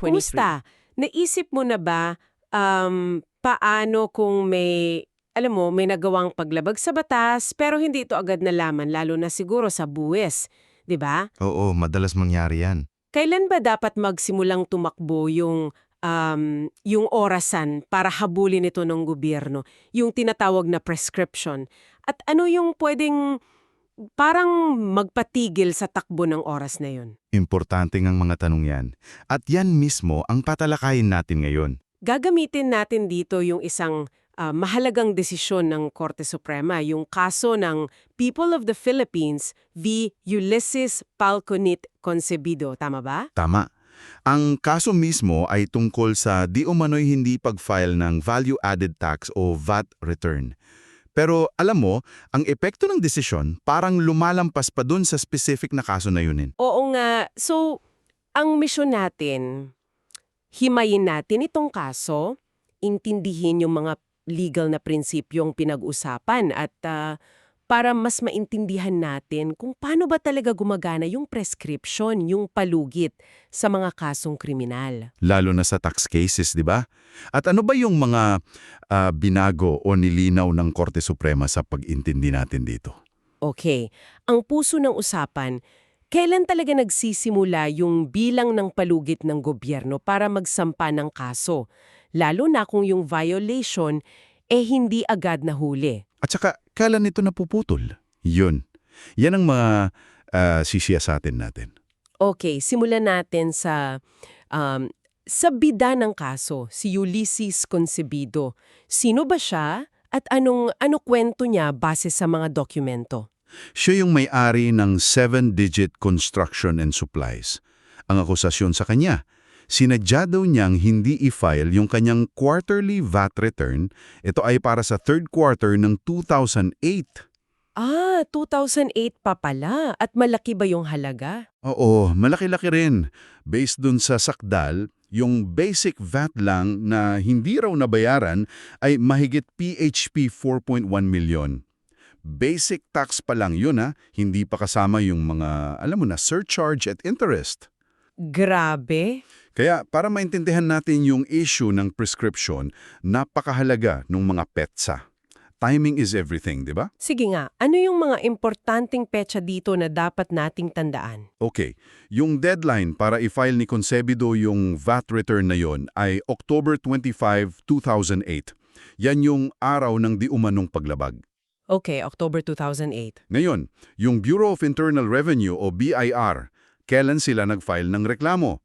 Kumusta? Naisip mo na ba um, paano kung may, alam mo, may nagawang paglabag sa batas pero hindi ito agad nalaman lalo na siguro sa buwis, 'di ba? Oo, madalas mangyari yan. Kailan ba dapat magsimulang tumakbo yung um, yung orasan para habulin ito ng gobyerno, yung tinatawag na prescription? At ano yung pwedeng parang magpatigil sa takbo ng oras na yun? Importante ngang mga tanong yan. At yan mismo ang patalakayin natin ngayon. Gagamitin natin dito yung isang ah, mahalagang desisyon ng Korte Suprema, yung kaso ng People of the Philippines v. Ulysses Palconit Concebido. Tama ba? Tama. Ang kaso mismo ay tungkol sa di umano'y hindi pag-file ng value-added tax o VAT return. Pero alam mo, ang epekto ng desisyon parang lumalampas pa dun sa specific na kaso na yunin. Oo nga. So, ang misyon natin, himayin natin itong kaso, intindihin yung mga legal na prinsipyong pinag-usapan at ah, para mas maintindihan natin kung paano ba talaga gumagana yung prescription, yung palugit sa mga kasong kriminal. Lalo na sa tax cases, di ba? At ano ba yung mga ah, binago o nilinaw ng Korte Suprema sa pag-intindi natin dito? Okay, ang puso ng usapan, kailan talaga nagsisimula yung bilang ng palugit ng gobyerno para magsampa ng kaso? Lalo na kung yung violation eh hindi agad nahuli. At saka, kailan ito napuputol? Yun. Yan ang mga ah, sisiyasatin natin. Okay, simulan natin sa um, sa bida ng kaso, si Ulysses Concebido. Sino ba siya at anong ano kwento niya base sa mga dokumento? Siya yung may-ari ng seven-digit construction and supplies. Ang akusasyon sa kanya, sinadya daw niyang hindi i-file yung kanyang quarterly VAT return. Ito ay para sa third quarter ng 2008. Ah, 2008 pa pala. At malaki ba yung halaga? Oo, malaki-laki rin. Based dun sa sakdal, yung basic VAT lang na hindi raw nabayaran ay mahigit PHP 4.1 million. Basic tax pa lang yun ha, hindi pa kasama yung mga, alam mo na, surcharge at interest. Grabe. Kaya para maintindihan natin yung issue ng prescription, napakahalaga ng mga petsa. Timing is everything, di ba? Sige nga, ano yung mga importanteng petsa dito na dapat nating tandaan? Okay, yung deadline para i-file ni Concebido yung VAT return na yon ay October 25, 2008. Yan yung araw ng di umanong paglabag. Okay, October 2008. Ngayon, yung Bureau of Internal Revenue o BIR, kailan sila nag-file ng reklamo?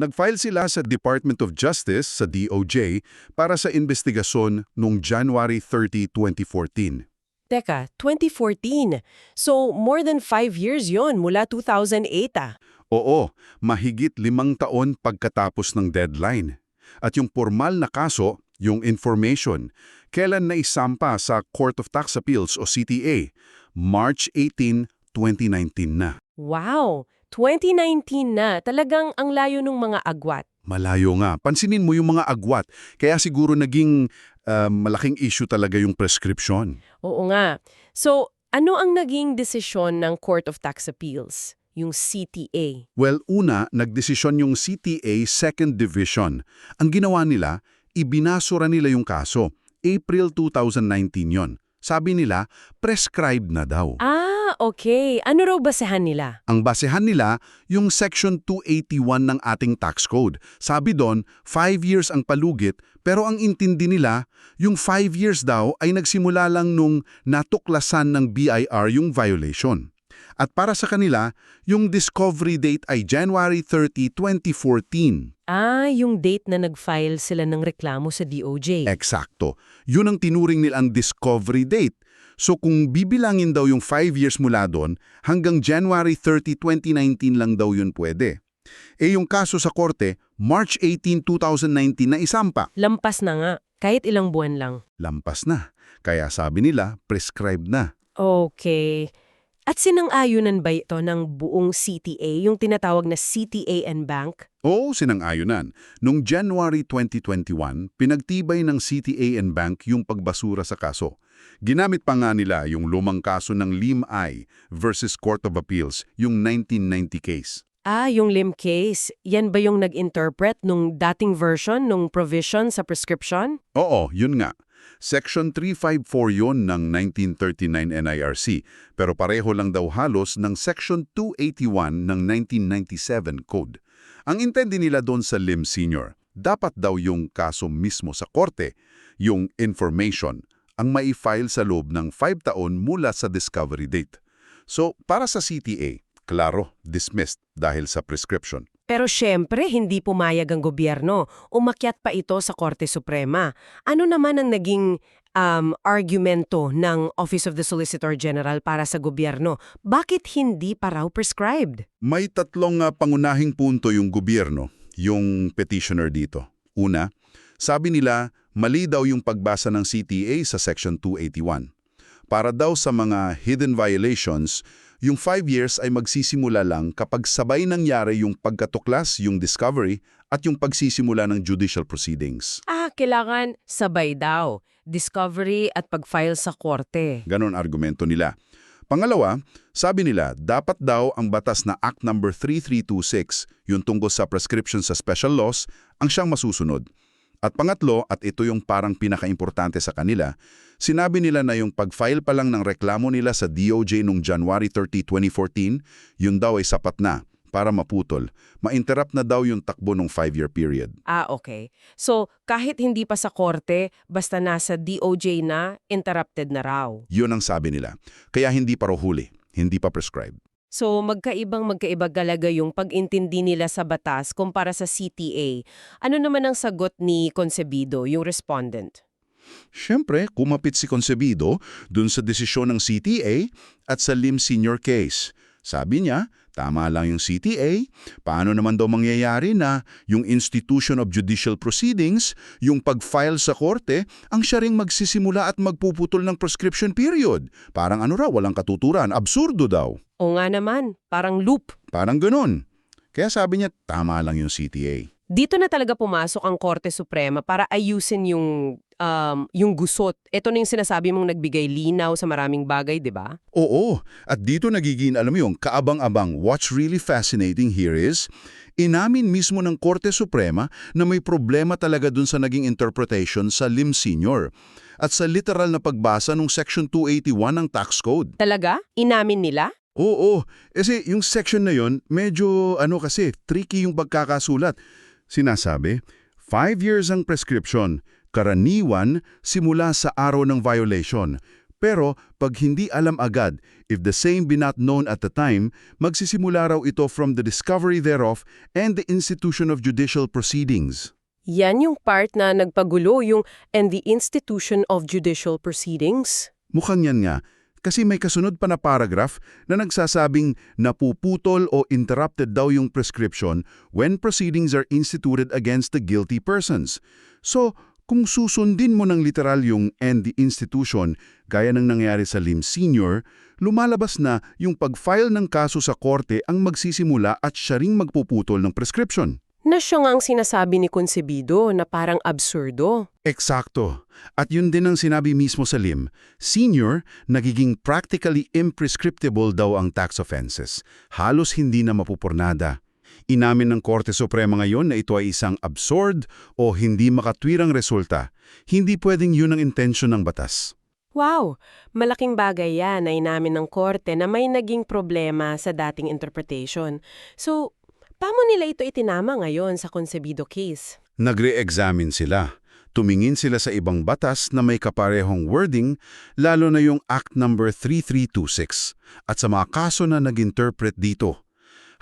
Nag-file sila sa Department of Justice sa DOJ para sa investigasyon noong January 30, 2014. Teka, 2014. So, more than five years yon mula 2008 ah. Oo, mahigit limang taon pagkatapos ng deadline. At yung formal na kaso, yung information, kailan na isampa sa Court of Tax Appeals o CTA? March 18, 2019 na. Wow! 2019 na. Talagang ang layo ng mga agwat. Malayo nga. Pansinin mo yung mga agwat. Kaya siguro naging ah, malaking issue talaga yung prescription. Oo nga. So, ano ang naging desisyon ng Court of Tax Appeals? Yung CTA. Well, una, nagdesisyon yung CTA Second Division. Ang ginawa nila, ibinasura nila yung kaso. April 2019 yon. Sabi nila, prescribed na daw. Ah, okay. Ano raw basehan nila? Ang basehan nila, yung Section 281 ng ating tax code. Sabi doon, 5 years ang palugit, pero ang intindi nila, yung 5 years daw ay nagsimula lang nung natuklasan ng BIR yung violation. At para sa kanila, yung discovery date ay January 30, 2014. Ah, yung date na nag-file sila ng reklamo sa DOJ. Eksakto. Yun ang tinuring nilang discovery date. So kung bibilangin daw yung 5 years mula doon, hanggang January 30, 2019 lang daw yun pwede. Eh yung kaso sa korte, March 18, 2019 na isampa. Lampas na nga. Kahit ilang buwan lang. Lampas na. Kaya sabi nila, prescribed na. Okay. At sinang-ayunan ba ito ng buong CTA, yung tinatawag na CTA and Bank? Oo, sinang-ayunan. Noong January 2021, pinagtibay ng CTA and Bank yung pagbasura sa kaso. Ginamit pa nga nila yung lumang kaso ng Lim I versus Court of Appeals, yung 1990 case. Ah, yung limb case, yan ba yung nag-interpret nung dating version nung provision sa prescription? Oo, yun nga. Section 354 yon ng 1939 NIRC, pero pareho lang daw halos ng Section 281 ng 1997 Code. Ang intindi nila doon sa Lim Senior, dapat daw yung kaso mismo sa korte, yung information, ang mai-file sa loob ng 5 taon mula sa discovery date. So, para sa CTA, klaro, dismissed dahil sa prescription. Pero syempre, hindi pumayag ang gobyerno. Umakyat pa ito sa Korte Suprema. Ano naman ang naging um, argumento ng Office of the Solicitor General para sa gobyerno? Bakit hindi pa raw prescribed? May tatlong ah, pangunahing punto yung gobyerno, yung petitioner dito. Una, sabi nila mali daw yung pagbasa ng CTA sa Section 281. Para daw sa mga hidden violations, yung 5 years ay magsisimula lang kapag sabay nangyari yung pagkatuklas, yung discovery, at yung pagsisimula ng judicial proceedings. Ah, kailangan sabay daw. Discovery at pag-file sa korte. Ganon argumento nila. Pangalawa, sabi nila, dapat daw ang batas na Act No. 3326, yung tungkol sa prescription sa special laws, ang siyang masusunod. At pangatlo, at ito yung parang pinakaimportante sa kanila, sinabi nila na yung pag-file pa lang ng reklamo nila sa DOJ noong January 30, 2014, yun daw ay sapat na para maputol. Ma-interrupt na daw yung takbo ng 5-year period. Ah, okay. So, kahit hindi pa sa korte, basta nasa DOJ na, interrupted na raw. Yun ang sabi nila. Kaya hindi pa raw huli, hindi pa prescribed. So, magkaibang magkaiba galaga yung pag-intindi nila sa batas kumpara sa CTA. Ano naman ang sagot ni Concebido, yung respondent? Siyempre, kumapit si Concebido dun sa desisyon ng CTA at sa Lim Senior case. Sabi niya, tama lang yung CTA, paano naman daw mangyayari na yung Institution of Judicial Proceedings, yung pag-file sa korte, ang siya ring magsisimula at magpuputol ng prescription period. Parang ano raw, walang katuturan, absurdo daw. O nga naman, parang loop. Parang ganun. Kaya sabi niya, tama lang yung CTA. Dito na talaga pumasok ang Korte Suprema para ayusin yung um, yung gusot. Ito na yung sinasabi mong nagbigay linaw sa maraming bagay, di ba? Oo, at dito nagiging, alam mo yung kaabang-abang, what's really fascinating here is, inamin mismo ng Korte Suprema na may problema talaga dun sa naging interpretation sa Lim Senior at sa literal na pagbasa ng Section 281 ng Tax Code. Talaga? Inamin nila? Oo, kasi yung section na yon medyo ano kasi, tricky yung pagkakasulat. Sinasabi, 5 years ang prescription, karaniwan simula sa araw ng violation. Pero pag hindi alam agad, if the same be not known at the time, magsisimula raw ito from the discovery thereof and the institution of judicial proceedings. Yan yung part na nagpagulo yung and the institution of judicial proceedings. Mukhang yan nga, kasi may kasunod pa na paragraph na nagsasabing napuputol o interrupted daw yung prescription when proceedings are instituted against the guilty persons. So, kung susundin mo ng literal yung and the institution, gaya ng nangyari sa Lim Senior, lumalabas na yung pag-file ng kaso sa korte ang magsisimula at siya ring magpuputol ng prescription. Na siya nga ang sinasabi ni Concebido na parang absurdo. Eksakto. At yun din ang sinabi mismo sa Lim. Senior, nagiging practically imprescriptible daw ang tax offenses. Halos hindi na mapupurnada. Inamin ng Korte Suprema ngayon na ito ay isang absurd o hindi makatwirang resulta. Hindi pwedeng yun ang intensyon ng batas. Wow! Malaking bagay yan na inamin ng korte na may naging problema sa dating interpretation. So, paano nila ito itinama ngayon sa Concebido case? Nagre-examine sila. Tumingin sila sa ibang batas na may kaparehong wording, lalo na yung Act No. 3326, at sa mga kaso na nag-interpret dito.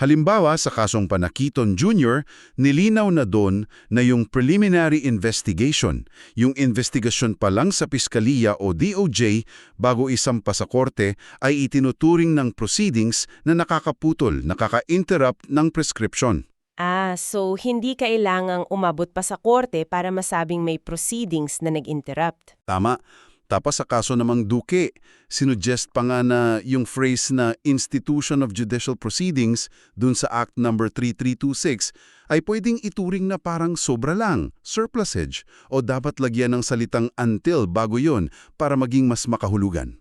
Halimbawa, sa kasong Panakiton Jr., nilinaw na doon na yung preliminary investigation, yung investigasyon pa lang sa Piskaliya o DOJ bago isampa sa korte ay itinuturing ng proceedings na nakakaputol, nakaka-interrupt ng prescription. Ah, so hindi kailangang umabot pa sa korte para masabing may proceedings na nag-interrupt. Tama. Tapos sa kaso namang Duque, sinuggest pa nga na yung phrase na Institution of Judicial Proceedings dun sa Act No. 3326 ay pwedeng ituring na parang sobra lang, surplusage, o dapat lagyan ng salitang until bago yon para maging mas makahulugan.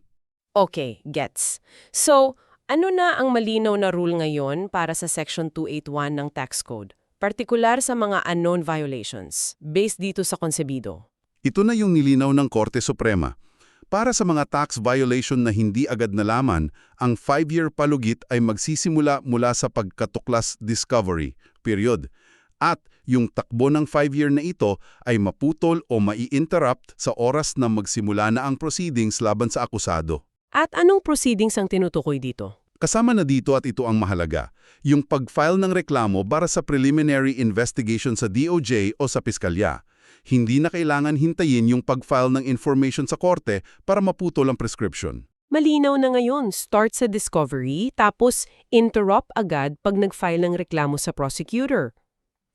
Okay, gets. So, Ano na ang malinaw na rule ngayon para sa Section 281 ng Tax Code? Partikular sa mga unknown violations, based dito sa konsebido. Ito na yung nilinaw ng Korte Suprema. Para sa mga tax violation na hindi agad nalaman, ang 5-year palugit ay magsisimula mula sa pagkatuklas discovery, period. At yung takbo ng 5-year na ito ay maputol o mai-interrupt sa oras na magsimula na ang proceedings laban sa akusado. At anong proceedings ang tinutukoy dito? Kasama na dito at ito ang mahalaga, yung pag-file ng reklamo para sa preliminary investigation sa DOJ o sa piskalya. Hindi na kailangan hintayin yung pag-file ng information sa korte para maputol ang prescription. Malinaw na ngayon, start sa discovery, tapos interrupt agad pag nag-file ng reklamo sa prosecutor.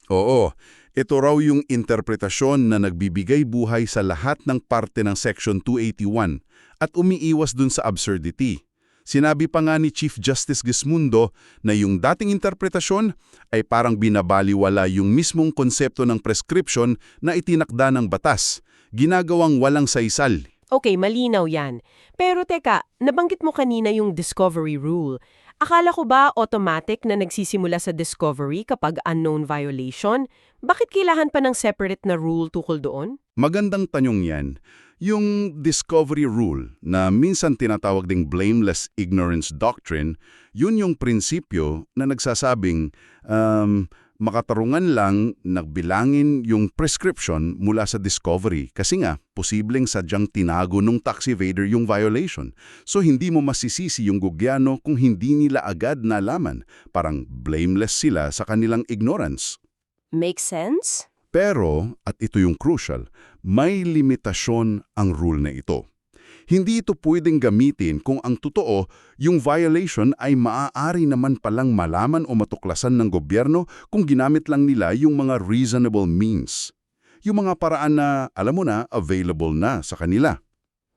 Oo, ito raw yung interpretasyon na nagbibigay buhay sa lahat ng parte ng Section 281 at umiiwas dun sa absurdity. Sinabi pa nga ni Chief Justice Gismundo na yung dating interpretasyon ay parang binabaliwala yung mismong konsepto ng prescription na itinakda ng batas, ginagawang walang saysal. Okay, malinaw yan. Pero teka, nabanggit mo kanina yung discovery rule. Akala ko ba automatic na nagsisimula sa discovery kapag unknown violation? Bakit kailangan pa ng separate na rule tukol doon? Magandang tanong yan. Yung discovery rule na minsan tinatawag ding blameless ignorance doctrine, yun yung prinsipyo na nagsasabing um, makatarungan lang nagbilangin yung prescription mula sa discovery kasi nga posibleng sadyang tinago nung tax evader yung violation. So hindi mo masisisi yung gobyerno kung hindi nila agad nalaman. Parang blameless sila sa kanilang ignorance. Make sense? Pero, at ito yung crucial, may limitasyon ang rule na ito. Hindi ito pwedeng gamitin kung ang totoo, yung violation ay maaari naman palang malaman o matuklasan ng gobyerno kung ginamit lang nila yung mga reasonable means. Yung mga paraan na, alam mo na, available na sa kanila.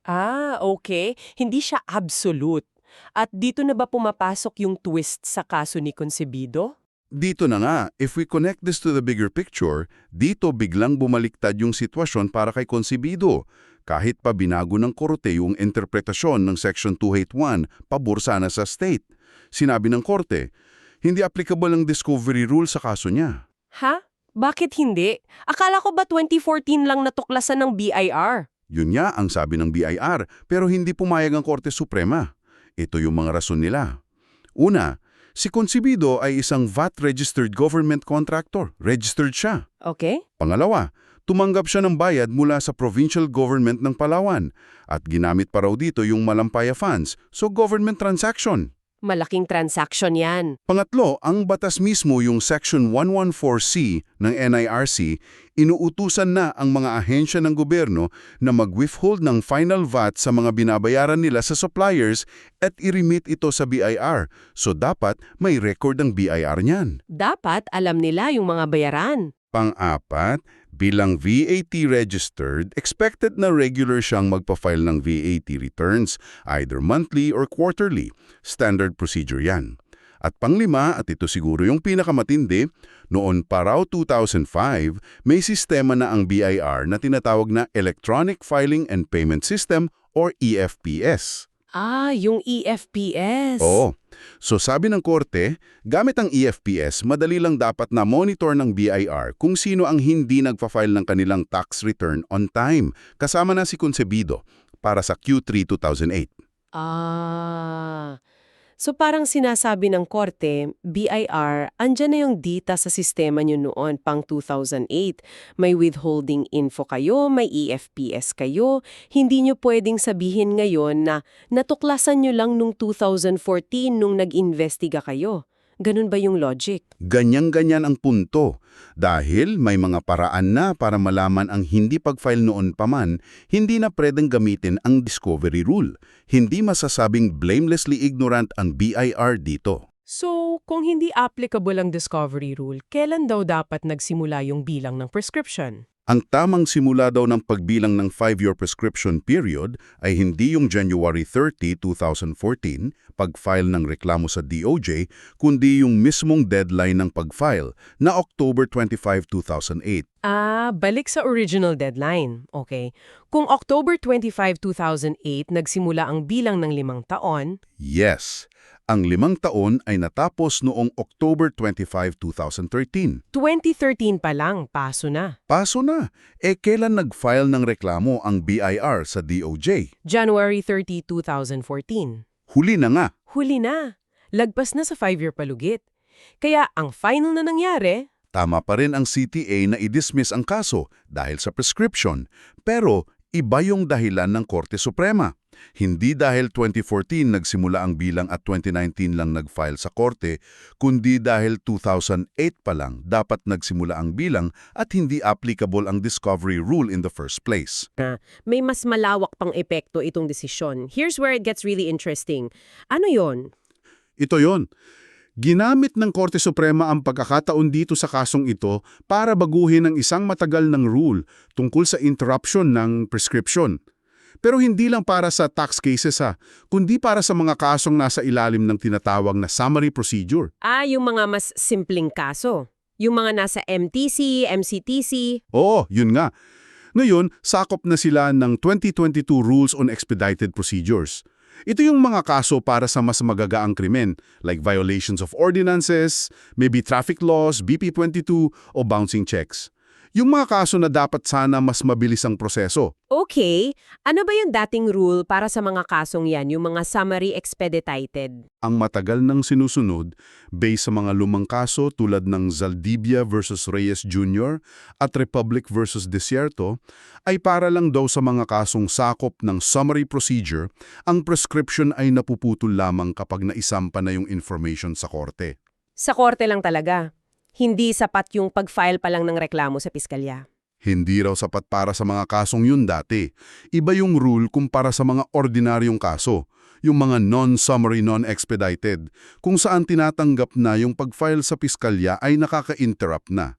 Ah, okay. Hindi siya absolute. At dito na ba pumapasok yung twist sa kaso ni Concebido? Dito na nga, if we connect this to the bigger picture, dito biglang bumaliktad yung sitwasyon para kay konsibido. Kahit pa binago ng korte yung interpretasyon ng Section 281, pabor sana sa state. Sinabi ng korte, hindi applicable ang discovery rule sa kaso niya. Ha? Bakit hindi? Akala ko ba 2014 lang natuklasan ng BIR? Yun nga ang sabi ng BIR, pero hindi pumayag ang Korte Suprema. Ito yung mga rason nila. Una, si Concebido ay isang VAT-registered government contractor. Registered siya. Okay. Pangalawa, tumanggap siya ng bayad mula sa provincial government ng Palawan at ginamit pa raw dito yung Malampaya funds, so government transaction. Malaking transaction yan. Pangatlo, ang batas mismo yung Section 114C ng NIRC, inuutusan na ang mga ahensya ng gobyerno na mag-withhold ng final VAT sa mga binabayaran nila sa suppliers at i-remit ito sa BIR. So dapat may record ang BIR niyan. Dapat alam nila yung mga bayaran. Pang-apat, bilang VAT registered, expected na regular siyang magpa-file ng VAT returns, either monthly or quarterly. Standard procedure yan. At panglima, at ito siguro yung pinakamatindi, noon pa raw 2005, may sistema na ang BIR na tinatawag na Electronic Filing and Payment System or EFPS. Ah, yung EFPS. Oo. So sabi ng korte, gamit ang EFPS, madali lang dapat na monitor ng BIR kung sino ang hindi nagpa-file ng kanilang tax return on time, kasama na si Concebido para sa Q3 2008. Ah. So parang sinasabi ng korte, BIR, andyan na yung data sa sistema nyo noon pang 2008. May withholding info kayo, may EFPS kayo. Hindi nyo pwedeng sabihin ngayon na natuklasan nyo lang nung 2014 nung nag-investiga kayo. Ganun ba yung logic? Ganyang-ganyan ang punto. Dahil may mga paraan na para malaman ang hindi pag-file noon pa man, hindi na pwedeng gamitin ang discovery rule. Hindi masasabing blamelessly ignorant ang BIR dito. So, kung hindi applicable ang discovery rule, kailan daw dapat nagsimula yung bilang ng prescription? Ang tamang simula daw ng pagbilang ng 5-year prescription period ay hindi yung January 30, 2014, pag-file ng reklamo sa DOJ, kundi yung mismong deadline ng pag-file na October 25, 2008. Ah, balik sa original deadline. Okay. Kung October 25, 2008 nagsimula ang bilang ng limang taon, Yes. Ang limang taon ay natapos noong October 25, 2013. 2013 pa lang, paso na. Paso na. Eh kailan nag-file ng reklamo ang BIR sa DOJ? January 30, 2014. Huli na nga. Huli na. Lagpas na sa five-year palugit. Kaya ang final na nangyari, Tama pa rin ang CTA na i-dismiss ang kaso dahil sa prescription. Pero iba yung dahilan ng Korte Suprema. Hindi dahil 2014 nagsimula ang bilang at 2019 lang nag-file sa Korte, kundi dahil 2008 pa lang dapat nagsimula ang bilang at hindi applicable ang discovery rule in the first place. may mas malawak pang epekto itong desisyon. Here's where it gets really interesting. Ano yon? Ito yon. Ginamit ng Korte Suprema ang pagkakataon dito sa kasong ito para baguhin ang isang matagal ng rule tungkol sa interruption ng prescription. Pero hindi lang para sa tax cases ha, kundi para sa mga kasong nasa ilalim ng tinatawag na summary procedure. Ah, yung mga mas simpleng kaso. Yung mga nasa MTC, MCTC. Oo, yun nga. Ngayon, sakop na sila ng 2022 Rules on Expedited Procedures. Ito yung mga kaso para sa mas magagaang krimen, like violations of ordinances, maybe traffic laws, BP22, o bouncing checks. Yung mga kaso na dapat sana mas mabilis ang proseso. Okay, ano ba yung dating rule para sa mga kasong yan, yung mga summary expedited? Ang matagal nang sinusunod, based sa mga lumang kaso tulad ng Zaldibia versus Reyes Jr. at Republic versus Desierto, ay para lang daw sa mga kasong sakop ng summary procedure, ang prescription ay napuputol lamang kapag naisampa na yung information sa korte. Sa korte lang talaga. Hindi sapat yung pag-file pa lang ng reklamo sa piskalya. Hindi raw sapat para sa mga kasong yun dati. Iba yung rule kumpara sa mga ordinaryong kaso, yung mga non-summary non-expedited, kung saan tinatanggap na yung pag-file sa piskalya ay nakaka-interrupt na.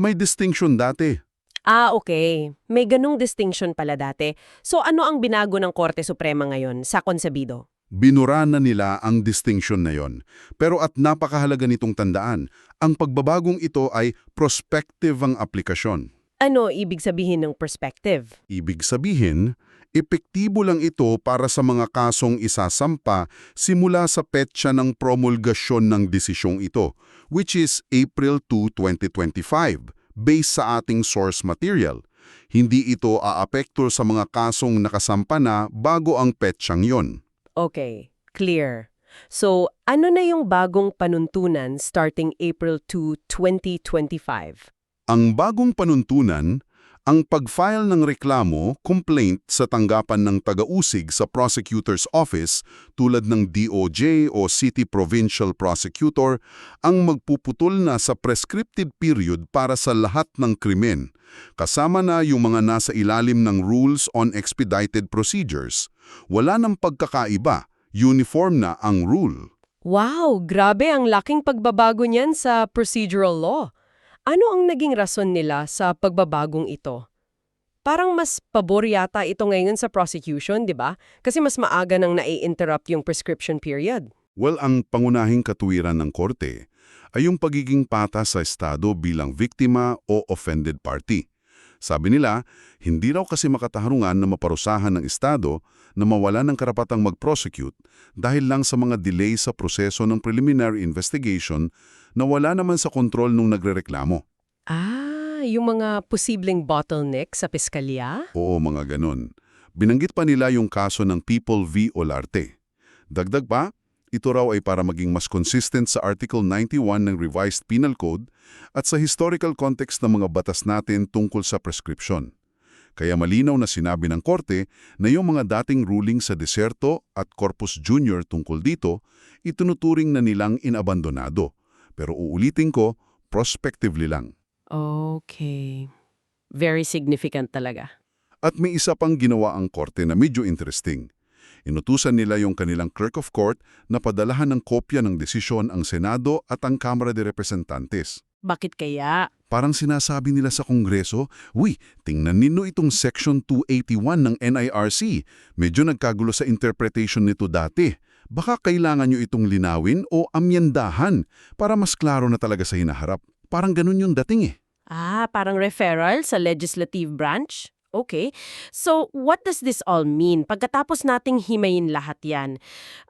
May distinction dati. Ah, okay. May ganung distinction pala dati. So ano ang binago ng Korte Suprema ngayon sa konsebido? Binura na nila ang distinction na yon. Pero at napakahalaga nitong tandaan, ang pagbabagong ito ay prospective ang aplikasyon. Ano ibig sabihin ng perspective? Ibig sabihin, epektibo lang ito para sa mga kasong isasampa simula sa petsa ng promulgasyon ng desisyong ito, which is April 2, 2025, based sa ating source material. Hindi ito aapekto sa mga kasong nakasampa na bago ang petsang yon. Okay, clear. So, ano na yung bagong panuntunan starting April 2, 2025? Ang bagong panuntunan, ang pag-file ng reklamo, complaint sa tanggapan ng taga-usig sa prosecutor's office tulad ng DOJ o City Provincial Prosecutor ang magpuputol na sa prescriptive period para sa lahat ng krimen, kasama na yung mga nasa ilalim ng Rules on Expedited Procedures. Wala ng pagkakaiba, uniform na ang rule. Wow, grabe ang laking pagbabago niyan sa procedural law. Ano ang naging rason nila sa pagbabagong ito? Parang mas pabor yata ito ngayon sa prosecution, di ba? Kasi mas maaga nang nai-interrupt yung prescription period. Well, ang pangunahing katuwiran ng korte ay yung pagiging patas sa Estado bilang biktima o offended party. Sabi nila, hindi raw kasi makataharungan na maparusahan ng Estado na mawala ng karapatang mag-prosecute dahil lang sa mga delay sa proseso ng preliminary investigation na wala naman sa kontrol nung nagrereklamo. Ah, yung mga posibleng bottleneck sa piskalya? Oo, mga ganon. Binanggit pa nila yung kaso ng People v. Olarte. Dagdag pa, ito raw ay para maging mas consistent sa Article 91 ng Revised Penal Code at sa historical context ng mga batas natin tungkol sa prescription. Kaya malinaw na sinabi ng korte na yung mga dating ruling sa Deserto at Corpus Junior tungkol dito, itunuturing na nilang inabandonado. Pero uulitin ko, prospectively lang. Okay. Very significant talaga. At may isa pang ginawa ang korte na medyo interesting. Inutusan nila yung kanilang clerk of court na padalahan ng kopya ng desisyon ang Senado at ang Kamara de Representantes. Bakit kaya? Parang sinasabi nila sa Kongreso, Uy, tingnan ninyo itong Section 281 ng NIRC. Medyo nagkagulo sa interpretation nito dati. Baka kailangan nyo itong linawin o amyendahan para mas klaro na talaga sa hinaharap. Parang ganun yung dating eh. Ah, parang referral sa legislative branch? Okay. So, what does this all mean? Pagkatapos nating himayin lahat yan,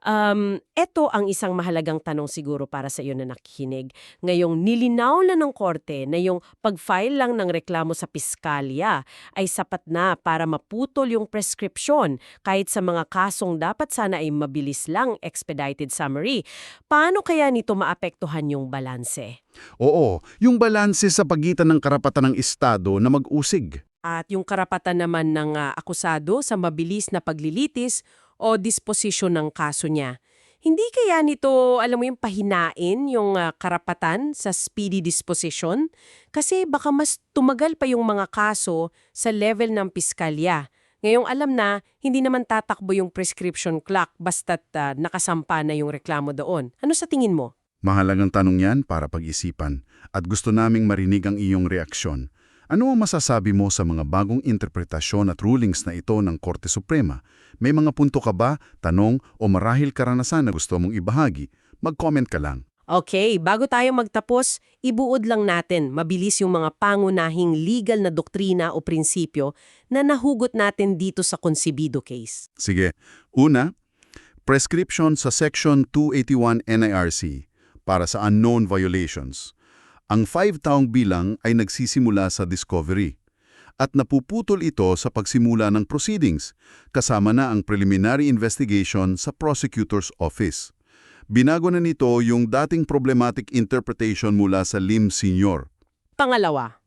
um, eto ang isang mahalagang tanong siguro para sa iyo na nakikinig. Ngayong nilinaw na ng korte na yung pag-file lang ng reklamo sa piskalya ay sapat na para maputol yung prescription kahit sa mga kasong dapat sana ay mabilis lang expedited summary. Paano kaya nito maapektuhan yung balanse? Oo, yung balanse sa pagitan ng karapatan ng Estado na mag-usig. At yung karapatan naman ng ah, akusado sa mabilis na paglilitis o disposisyon ng kaso niya. Hindi kaya nito, alam mo yung pahinain yung ah, karapatan sa speedy disposition? Kasi baka mas tumagal pa yung mga kaso sa level ng piskalya. Ngayong alam na, hindi naman tatakbo yung prescription clock basta't ah, nakasampa na yung reklamo doon. Ano sa tingin mo? Mahalagang tanong yan para pag-isipan at gusto naming marinig ang iyong reaksyon. Ano ang masasabi mo sa mga bagong interpretasyon at rulings na ito ng Korte Suprema? May mga punto ka ba, tanong o marahil karanasan na gusto mong ibahagi? Mag-comment ka lang. Okay, bago tayo magtapos, ibuod lang natin mabilis yung mga pangunahing legal na doktrina o prinsipyo na nahugot natin dito sa konsibido case. Sige. Una, prescription sa Section 281 NIRC para sa unknown violations. Ang five taong bilang ay nagsisimula sa discovery at napuputol ito sa pagsimula ng proceedings, kasama na ang preliminary investigation sa prosecutor's office. Binago na nito yung dating problematic interpretation mula sa Lim Senior. Pangalawa,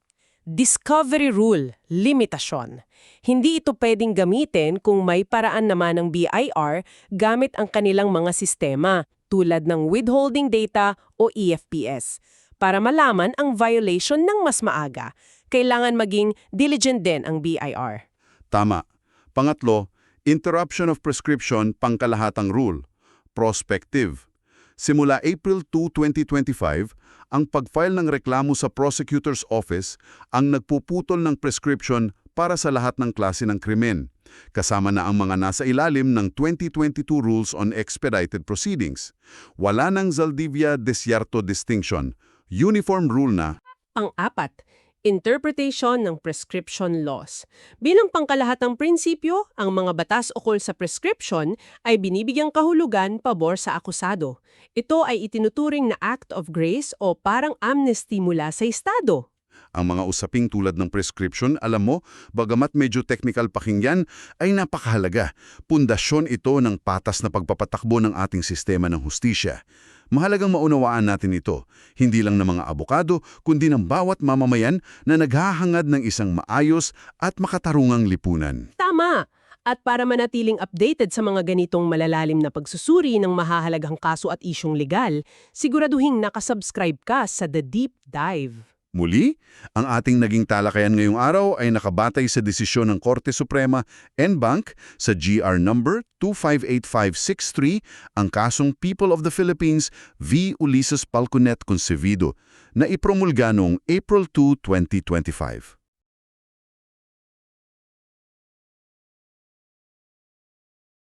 discovery rule, limitasyon. Hindi ito pwedeng gamitin kung may paraan naman ng BIR gamit ang kanilang mga sistema tulad ng withholding data o EFPS. Para malaman ang violation ng mas maaga, kailangan maging diligent din ang BIR. Tama. Pangatlo, interruption of prescription pangkalahatang rule. Prospective. Simula April 2, 2025, ang pag-file ng reklamo sa prosecutor's office ang nagpuputol ng prescription para sa lahat ng klase ng krimen, kasama na ang mga nasa ilalim ng 2022 Rules on Expedited Proceedings. Wala nang Zaldivia Desierto distinction. Uniform rule na Pang-apat, interpretation ng prescription laws. Bilang pangkalahatang prinsipyo, ang mga batas ukol sa prescription ay binibigyang kahulugan pabor sa akusado. Ito ay itinuturing na act of grace o parang amnesty mula sa Estado. Ang mga usaping tulad ng prescription, alam mo, bagamat medyo technical pakinggan, ay napakahalaga. Pundasyon ito ng patas na pagpapatakbo ng ating sistema ng hustisya. Mahalagang maunawaan natin ito, hindi lang ng mga abogado, kundi ng bawat mamamayan na naghahangad ng isang maayos at makatarungang lipunan. Tama! At para manatiling updated sa mga ganitong malalalim na pagsusuri ng mahahalagang kaso at isyong legal, siguraduhin nakasubscribe ka sa The Deep Dive. Muli, ang ating naging talakayan ngayong araw ay nakabatay sa desisyon ng Korte Suprema NBank sa GR number 258563 ang kasong People of the Philippines v. Ulises Palconet Concevido na ipromulga noong April 2, 2025.